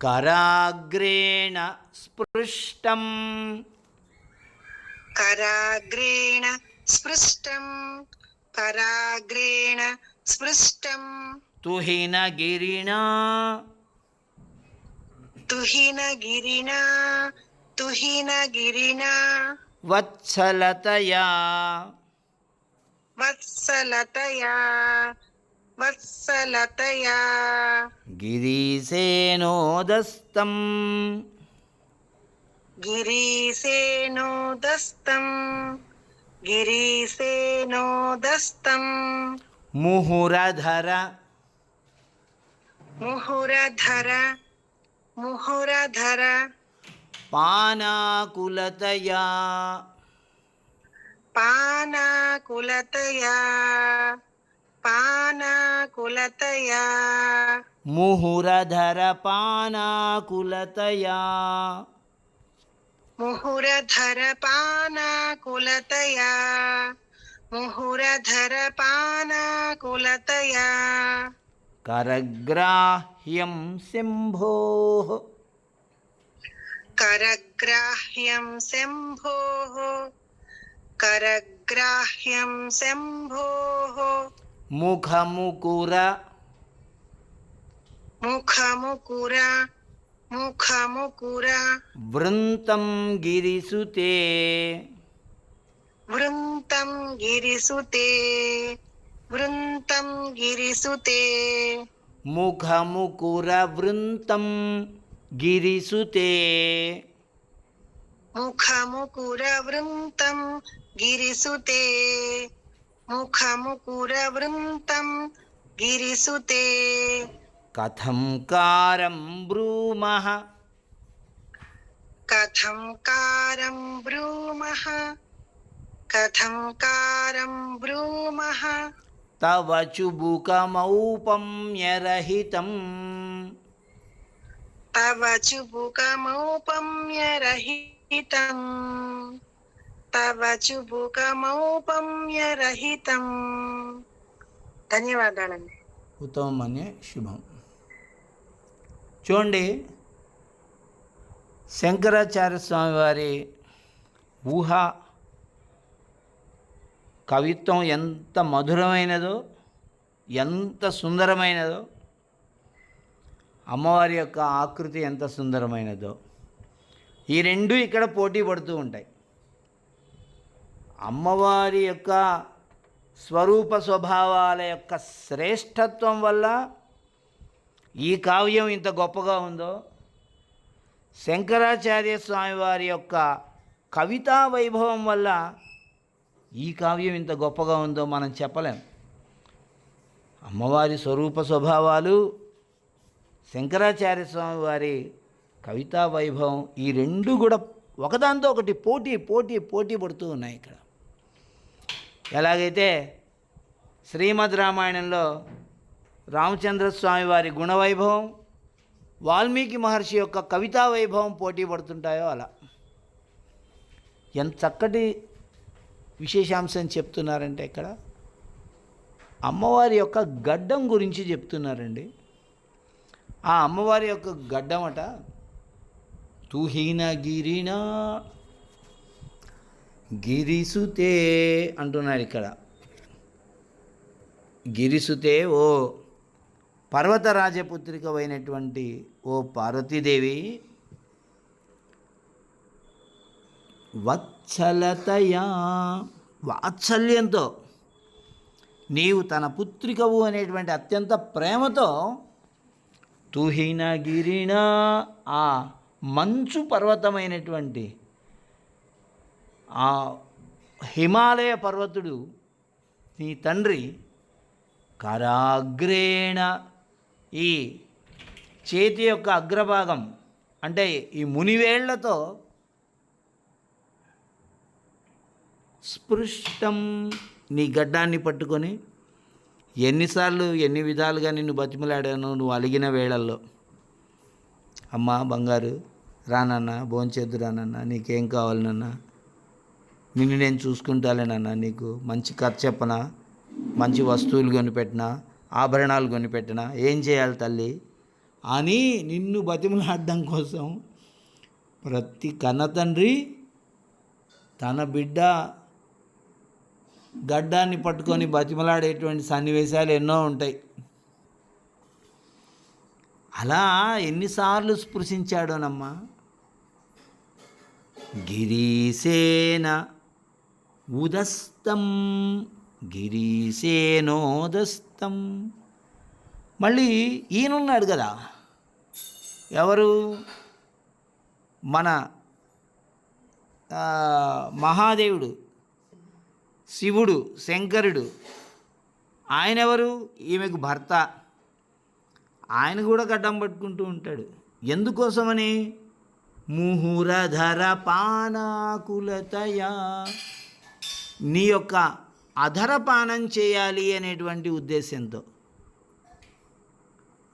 कराग्रेण स्पृष्टम् कराग्रेण स्पृष्टम् कराग्रेण स्पृष्टम् तुहिनगिरिणा तुहिनगिरिणा तुहिनगिरिणा वत्सलतया वत्सलतया वत्सलतया गिरीशेनोदस्तम् गिरीशेनोदस्तम् गिरीशेनोदस्तम् मुहुरधर मुहुरधर मुहुरधर पानाकुलतया पानाकुलतया पानाकुलतया। मुहुरधरपानाकुलतया। मुहुरधरपानाकुलतया। मुहुरधरपानाकुलतया। करग्राह्यं शम्भोः करग्राह्यं शम्भोः करग्राह्यं शम्भोः मुखमुकुर। मुखमुकुर मुखमुकुर। वृन्तं गिरिसुते। वृन्तं गिरिसुते वृन्तं गिरिसुते। मुखमुकुरवृन्तं गिरिसुते। मुखमुकुरवृन्तं गिरिसुते। ముఖముకురవృంతం గిరిసుతే కథం కారం బ్రూమః కథం కారం బ్రూమః కథం కారం బ్రూమః తవ చుబుకమౌపమ్యరహితం తవ చుబుకమౌపమ్యరహితం తవ ధన్యవాదాలండి. ఉత్తమం అనే శుభం. చూడండి శంకరాచార్య స్వామి వారి ఊహ కవిత్వం ఎంత మధురమైనదో ఎంత సుందరమైనదో అమ్మవారి యొక్క ఆకృతి ఎంత సుందరమైనదో ఈ రెండు ఇక్కడ పోటీ పడుతూ ఉంటాయి. అమ్మవారి యొక్క స్వరూప స్వభావాల యొక్క శ్రేష్టత్వం వల్ల ఈ కావ్యం ఇంత గొప్పగా ఉందో శంకరాచార్య స్వామి వారి యొక్క కవితా వైభవం వల్ల ఈ కావ్యం ఇంత గొప్పగా ఉందో మనం చెప్పలేం. అమ్మవారి స్వరూప స్వభావాలు శంకరాచార్య స్వామి వారి కవితా వైభవం ఈ రెండు కూడా ఒకదాంతో ఒకటి పోటీ పోటీ పోటీ పడుతూ ఉన్నాయి ఇక్కడ. ఎలాగైతే శ్రీమద్ రామాయణంలో రామచంద్ర స్వామి వారి గుణవైభవం వాల్మీకి మహర్షి యొక్క కవితా వైభవం పోటీ పడుతుంటాయో అలా. ఎంత చక్కటి విశేషాంశం చెప్తున్నారంటే ఇక్కడ అమ్మవారి యొక్క గడ్డం గురించి చెప్తున్నారండి. ఆ అమ్మవారి యొక్క గడ్డమట తుహీన గిరినా గిరిసుతే అంటున్నాడు ఇక్కడ. గిరిసుతే ఓ పర్వతరాజపుత్రికమైనటువంటి ఓ పార్వతీదేవి వత్సలతయా వాత్సల్యంతో నీవు తన పుత్రికవు అనేటువంటి అత్యంత ప్రేమతో తుహిన గిరిన ఆ మంచు పర్వతమైనటువంటి ఆ హిమాలయ పర్వతుడు నీ తండ్రి కరాగ్రేణ ఈ చేతి యొక్క అగ్రభాగం అంటే ఈ మునివేళ్ళతో స్పృష్టం నీ గడ్డాన్ని పట్టుకొని ఎన్నిసార్లు ఎన్ని విధాలుగా నిన్ను బతిమలాడాను నువ్వు అలిగిన వేళల్లో. అమ్మా బంగారు రానన్నా భోంచేద్దు రానన్నా నీకేం కావాలనన్నా నిన్ను నేను చూసుకుంటాలేనన్నా నీకు మంచి కథ చెప్పనా? మంచి వస్తువులు కొనిపెట్టినా? ఆభరణాలు కొనిపెట్టినా? ఏం చేయాలి తల్లి? అని నిన్ను బతిమలాడడం కోసం ప్రతి కన్నతండ్రి తన బిడ్డ గడ్డాన్ని పట్టుకొని బతిమలాడేటువంటి సన్నివేశాలు ఎన్నో ఉంటాయి. అలా ఎన్నిసార్లు స్పృశించాడోనమ్మా? గిరీసేన ఉదస్తం గిరీశేనోదస్తం. మళ్ళీ ఈయనున్నాడు కదా. ఎవరు? మన మహాదేవుడు శివుడు శంకరుడు. ఆయన ఎవరు ఈమెకు భర్త. ఆయన కూడా గడ్డం పట్టుకుంటూ ఉంటాడు. ఎందుకోసమని? ముహురధర పానాకులతయా. నీ యొక్క అధరపానం చేయాలి అనేటువంటి ఉద్దేశంతో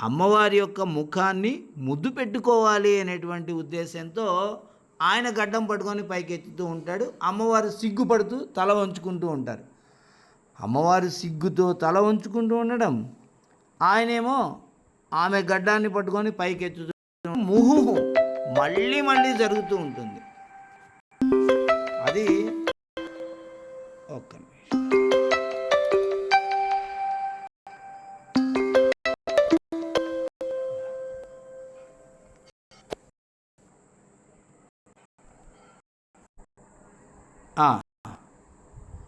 అమ్మవారి యొక్క ముఖాన్ని ముద్దు పెట్టుకోవాలి అనేటువంటి ఉద్దేశంతో ఆయన గడ్డం పట్టుకొని పైకెత్తుతూ ఉంటాడు. అమ్మవారు సిగ్గుపడుతూ తల వంచుకుంటూ ఉంటారు. అమ్మవారు సిగ్గుతో తల వంచుకుంటూ ఉండడం ఆయనేమో ఆమె గడ్డాన్ని పట్టుకొని పైకెత్తుతూ ముహు మళ్ళీ మళ్ళీ జరుగుతూ ఉంటుంది. ఒక్క నిమిషం.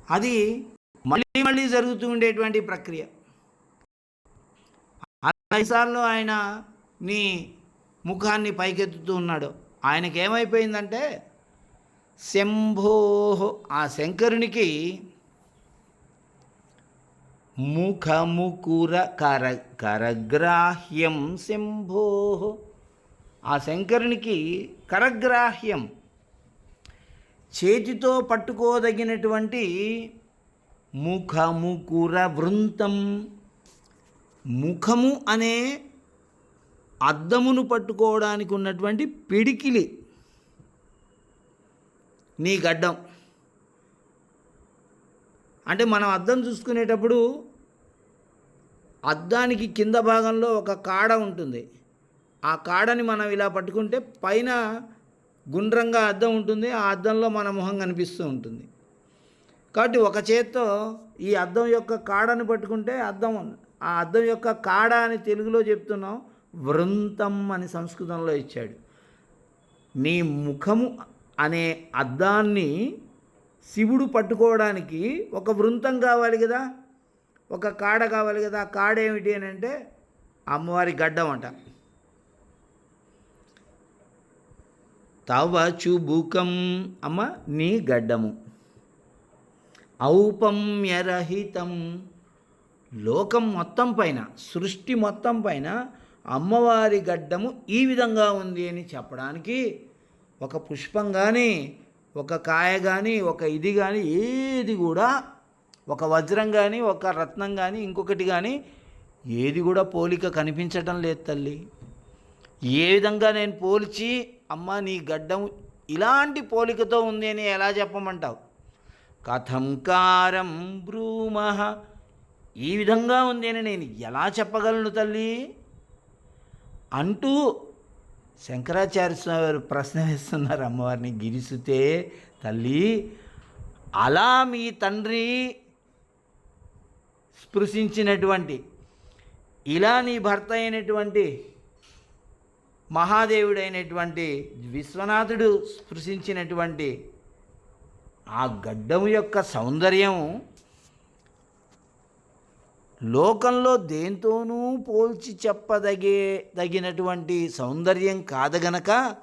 అది మళ్ళీ మళ్ళీ జరుగుతూ ఉండేటువంటి ప్రక్రియ. అరవైసార్లు ఆయన నీ ముఖాన్ని పైకెత్తుతూ ఉన్నాడు. ఆయనకి ఏమైపోయిందంటే శంభో. ఆ శంకరునికి ముఖముకుర కర కరగ్రాహ్యం శంభో. ఆ శంకరునికి కరగ్రాహ్యం. చేతితో పట్టుకోదగినటువంటి ముఖముకుర వృంతం ముఖము అనే అద్దమును పట్టుకోవడానికి ఉన్నటువంటి పిడికిలి. నీ గడ్డం. అంటే మనం అద్దం చూసుకునేటప్పుడు అద్దానికి కింద భాగంలో ఒక కాడ ఉంటుంది. ఆ కాడని మనం ఇలా పట్టుకుంటే పైన గుండ్రంగా అద్దం ఉంటుంది. ఆ అద్దంలో మన మొహం కనిపిస్తూ ఉంటుంది. కాబట్టి ఒక చేత్తో ఈ అద్దం యొక్క కాడను పట్టుకుంటే అద్దం ఆ అద్దం యొక్క కాడ అని తెలుగులో చెప్తున్నాం వృంతం అని సంస్కృతంలో ఇచ్చాడు. నీ ముఖము అనే అద్దాన్ని శివుడు పట్టుకోవడానికి ఒక వృంతం కావాలి కదా ఒక కాడ కావాలి కదా. ఆ కాడ ఏమిటి అని అంటే అమ్మవారి గడ్డం అంట. తవ చుబుకం అమ్మ నీ గడ్డము. ఔపమ్యరహితం. లోకం మొత్తం పైన సృష్టి మొత్తం పైన అమ్మవారి గడ్డము ఈ విధంగా ఉంది అని చెప్పడానికి ఒక పుష్పం కానీ ఒక కాయ కానీ ఒక ఇది కానీ ఏది కూడా ఒక వజ్రం కానీ ఒక రత్నం కానీ ఇంకొకటి కానీ ఏది కూడా పోలిక కనిపించటం లేదు తల్లి. ఏ విధంగా నేను పోల్చి అమ్మ నీ గడ్డం ఇలాంటి పోలికతో ఉంది అని ఎలా చెప్పమంటావు? కథంకారం బ్రూమహ ఈ విధంగా ఉంది అని నేను ఎలా చెప్పగలను తల్లి? అంటూ శంకరాచార్య స్వామి వారు ప్రశ్న వేస్తున్నారు అమ్మవారిని గిరిసుతే తల్లి అలా మీ తండ్రి స్పృశించినటువంటి ఇలా నీ భర్త అయినటువంటి మహాదేవుడైనటువంటి విశ్వనాథుడు స్పృశించినటువంటి ఆ గడ్డం యొక్క సౌందర్యం లోకంలో దేంతోనూ పోల్చి చెప్పదగే తగినటువంటి సౌందర్యం కాదగనక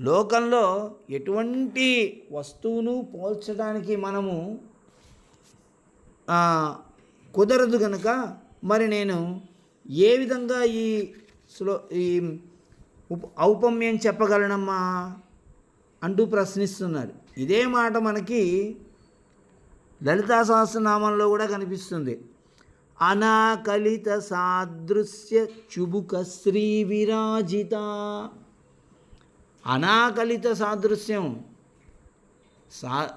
లోకంలో ఎటువంటి వస్తువును పోల్చడానికి మనము కుదరదు గనక మరి నేను ఏ విధంగా ఈ స్లో ఈ ఔపమ్యం చెప్పగలనమ్మా? అంటూ ప్రశ్నిస్తున్నారు. ఇదే మాట మనకి లలితా సహస్రనామంలో కూడా కనిపిస్తుంది. అనాకలిత సాదృశ్య చుబుక శ్రీ విరాజిత. అనాకలిత సాదృశ్యం. సా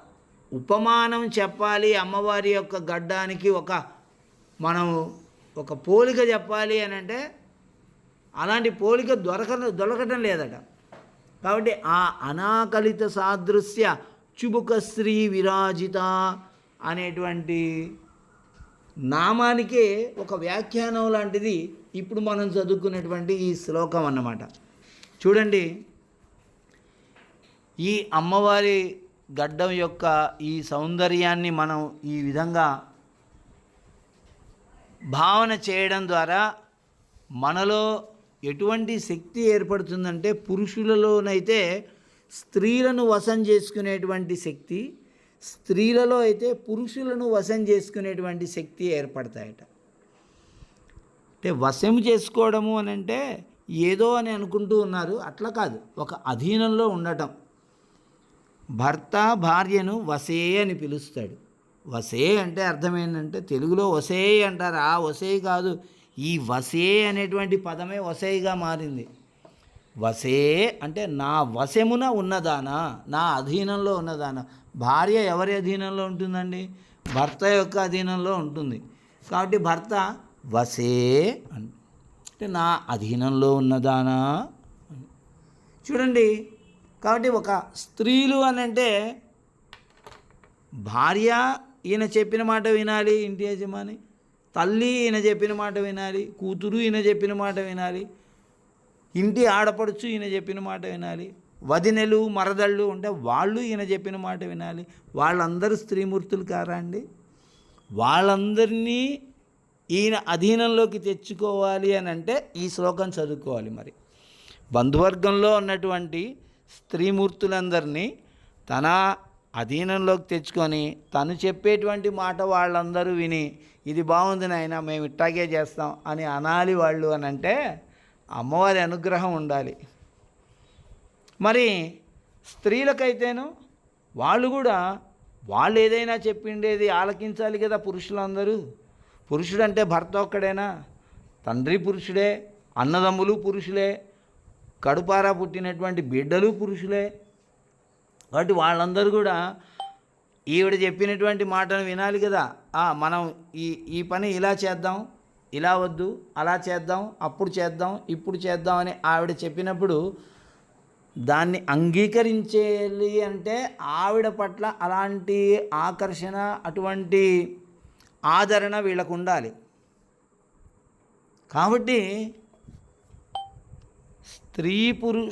ఉపమానం చెప్పాలి అమ్మవారి యొక్క గడ్డానికి ఒక మనం ఒక పోలిక చెప్పాలి అని అంటే అలాంటి పోలిక దొరక దొరకటం లేదట. కాబట్టి ఆ అనాకలిత సాదృశ్య చుబుక శ్రీ విరాజిత అనేటువంటి నామానికే ఒక వ్యాఖ్యానం లాంటిది ఇప్పుడు మనం చదువుకున్నటువంటి ఈ శ్లోకం అన్నమాట. చూడండి. ఈ అమ్మవారి గడ్డం యొక్క ఈ సౌందర్యాన్ని మనం ఈ విధంగా భావన చేయడం ద్వారా మనలో ఎటువంటి శక్తి ఏర్పడుతుందంటే పురుషులలోనైతే స్త్రీలను వశం చేసుకునేటువంటి శక్తి స్త్రీలలో అయితే పురుషులను వశం చేసుకునేటువంటి శక్తి ఏర్పడతాయట. అంటే వశం చేసుకోవడము అని అంటే ఏదో అని అనుకుంటూ ఉన్నారు అట్లా కాదు. ఒక అధీనంలో ఉండటం. భర్త భార్యను వసే అని పిలుస్తాడు. వసే అంటే అర్థం ఏంటంటే తెలుగులో వసే అంటారు. ఆ వసే కాదు ఈ వసే అనేటువంటి పదమే వసేగా మారింది. వసే అంటే నా వశమున ఉన్నదానా? నా అధీనంలో ఉన్నదానా? భార్య ఎవరి అధీనంలో ఉంటుందండి? భర్త యొక్క అధీనంలో ఉంటుంది. కాబట్టి భర్త వసే అంటే నా అధీనంలో ఉన్నదానా? చూడండి. కాబట్టి ఒక స్త్రీలు అని అంటే భార్య ఈయన చెప్పిన మాట వినాలి ఇంటి యజమాని. తల్లి ఈయన చెప్పిన మాట వినాలి. కూతురు ఈయన చెప్పిన మాట వినాలి. ఇంటి ఆడపడుచు ఈయన చెప్పిన మాట వినాలి. వదినెలు మరదళ్ళు ఉంటే వాళ్ళు ఈయన చెప్పిన మాట వినాలి. వాళ్ళందరూ స్త్రీమూర్తులు కారా అండి? వాళ్ళందరినీ ఈయన అధీనంలోకి తెచ్చుకోవాలి అని అంటే ఈ శ్లోకం చదువుకోవాలి మరి. బంధువర్గంలో ఉన్నటువంటి స్త్రీమూర్తులందరినీ తన అధీనంలోకి తెచ్చుకొని తను చెప్పేటువంటి మాట వాళ్ళందరూ విని ఇది బాగుంది నాయన మేము ఇట్టాగే చేస్తాం అని అనాలి వాళ్ళు అని అంటే అమ్మవారి అనుగ్రహం ఉండాలి. మరి స్త్రీలకైతేను వాళ్ళు కూడా వాళ్ళు ఏదైనా చెప్పిండేది ఆలకించాలి కదా పురుషులందరూ. పురుషుడు అంటే భర్త ఒక్కడేనా? తండ్రి పురుషుడే అన్నదమ్ములు పురుషులే కడుపారా పుట్టినటువంటి బిడ్డలు పురుషులే. కాబట్టి వాళ్ళందరూ కూడా ఈవిడ చెప్పినటువంటి మాటను వినాలి కదా. మనం ఈ ఈ పని ఇలా చేద్దాం. ఇలా వద్దు అలా చేద్దాం అప్పుడు చేద్దాం ఇప్పుడు చేద్దాం అని ఆవిడ చెప్పినప్పుడు దాన్ని అంగీకరించేది అంటే ఆవిడ పట్ల అలాంటి ఆకర్షణ అటువంటి ఆదరణ వీళ్ళకు ఉండాలి. కాబట్టి స్త్రీ పురు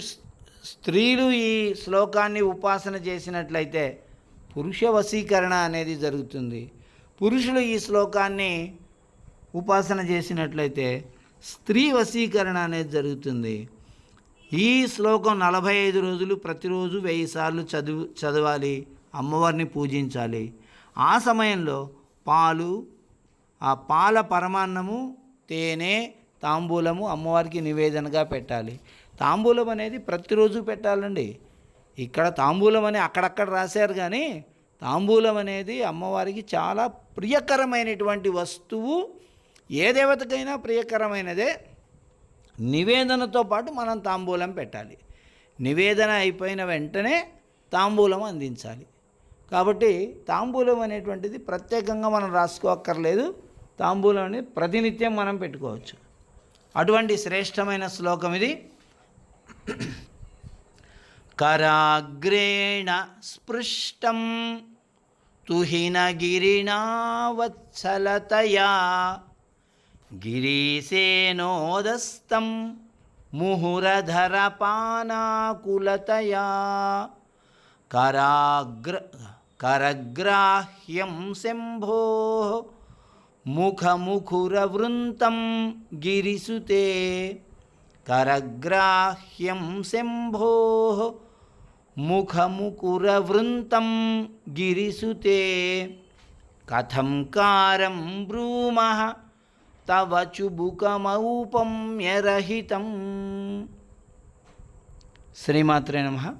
స్త్రీలు ఈ శ్లోకాన్ని ఉపాసన చేసినట్లయితే పురుష వశీకరణ అనేది జరుగుతుంది. పురుషులు ఈ శ్లోకాన్ని ఉపాసన చేసినట్లయితే స్త్రీ వశీకరణ అనేది జరుగుతుంది. ఈ శ్లోకం నలభై ఐదు రోజులు ప్రతిరోజు వెయ్యి సార్లు చదువు చదవాలి అమ్మవారిని పూజించాలి. ఆ సమయంలో పాలు ఆ పాల పరమాన్నము తేనె తాంబూలము అమ్మవారికి నివేదనగా పెట్టాలి. తాంబూలం అనేది ప్రతిరోజు పెట్టాలండి. ఇక్కడ తాంబూలం అని అక్కడక్కడ రాశారు కానీ తాంబూలం అనేది అమ్మవారికి చాలా ప్రియకరమైనటువంటి వస్తువు ఏ దేవతకైనా ప్రియకరమైనదే. నివేదనతో పాటు మనం తాంబూలం పెట్టాలి. నివేదన అయిపోయిన వెంటనే తాంబూలం అందించాలి. కాబట్టి తాంబూలం అనేటువంటిది ప్రత్యేకంగా మనం రాసుకోక్కర్లేదు. తాంబూలం అనేది ప్రతినిత్యం మనం పెట్టుకోవచ్చు. అటువంటి శ్రేష్టమైన శ్లోకం ఇది. కరాగ్రేణ స్పృష్టం తుహినగిరిణా వత్సలతయా గిరీశేనోదస్తం ముహురధరపానాకులతయా. కరాగ్ర కరగ్రాహ్యం శంభో ముఖముఖురవృంతం గిరిసుతే. కరగ్రాహ్యం శంభో ముఖముకురవృంతం గిరిసుతే. కథం కారం బ్రూమః తవ చుబుకమౌపమ్యరహితం. శ్రీమాత్రే నమ.